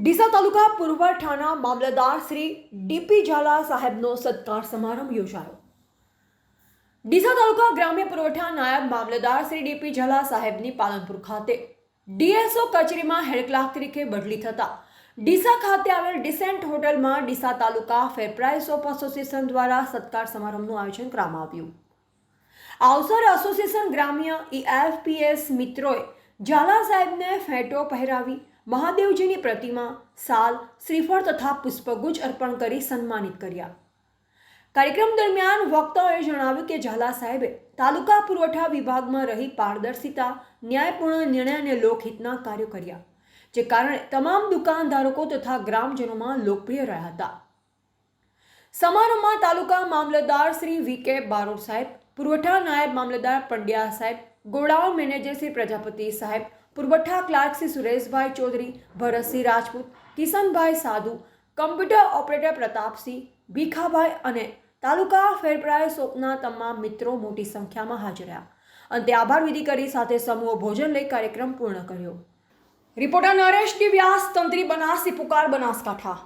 ડીસા તાલુકા પુરવઠાના મામલતદાર શ્રી ડીપી ઝાલા સાહેબનો સત્કાર સમારંભ યોજાયો. ડીસા તાલુકા ગ્રામ્ય પુરવઠા નાયબ મામલતદાર શ્રી ડીપી ઝાલા સાહેબની પાલનપુર ખાતે ડીએસઓ કચેરીમાં હેડ ક્લાર્ક તરીકે બદલી થતા ડીસા ખાતે આવેલ ડિસેન્ટ હોટલમાં Deesa taluka fair price of association દ્વારા સત્કાર સમારંભનું આયોજન કરવામાં આવ્યું. આ અવસરે એસોસિએશન ગ્રામ્ય ઈએફપીએસ મિત્રોએ ઝાલા સાહેબને ફેંટો પહેરાવી મહાદેવજીની પ્રતિમા, સાલ, શ્રીફળ તથા પુષ્પગુચ્છ અર્પણ કરી સન્માનિત કર્યા. કાર્યક્રમ દરમિયાન વક્તાઓએ જણાવ્યું કે ઝાલા સાહેબે તાલુકા પુરવઠા વિભાગમાં રહી પારદર્શિતા, ન્યાયપૂર્ણ નિર્ણય અને લોકહિતના કાર્યો કર્યા, જે કારણે તમામ દુકાનધારકો તથા ગ્રામજનોમાં લોકપ્રિય રહ્યા હતા. સમારોહમાં તાલુકા મામલતદાર શ્રી વી કે બારોટ સાહેબ, પુરવઠા નાયબ મામલતદાર પંડ્યા સાહેબ, ગોડાઉન મેનેજર શ્રી પ્રજાપતિ સાહેબ, પુરવઠા clerk Shri Sureshbhai Chaudhary Bharatsinh Rajput, Kishanbhai Sadhu, computer operator Pratapsinh Bhikhabhai અને તાલુકા ફેરપ્રાય સોપના તમામ મિત્રો મોટી સંખ્યામાં હાજર રહ્યા. અંતે આભાર વિધિ કરી સાથે સમૂહ ભોજન લઈ કાર્યક્રમ પૂર્ણ કર્યો. રિપોર્ટર નરેશ ડી વ્યાસ તંત્રી બનાસી, પુકાર બનાસકાંઠા.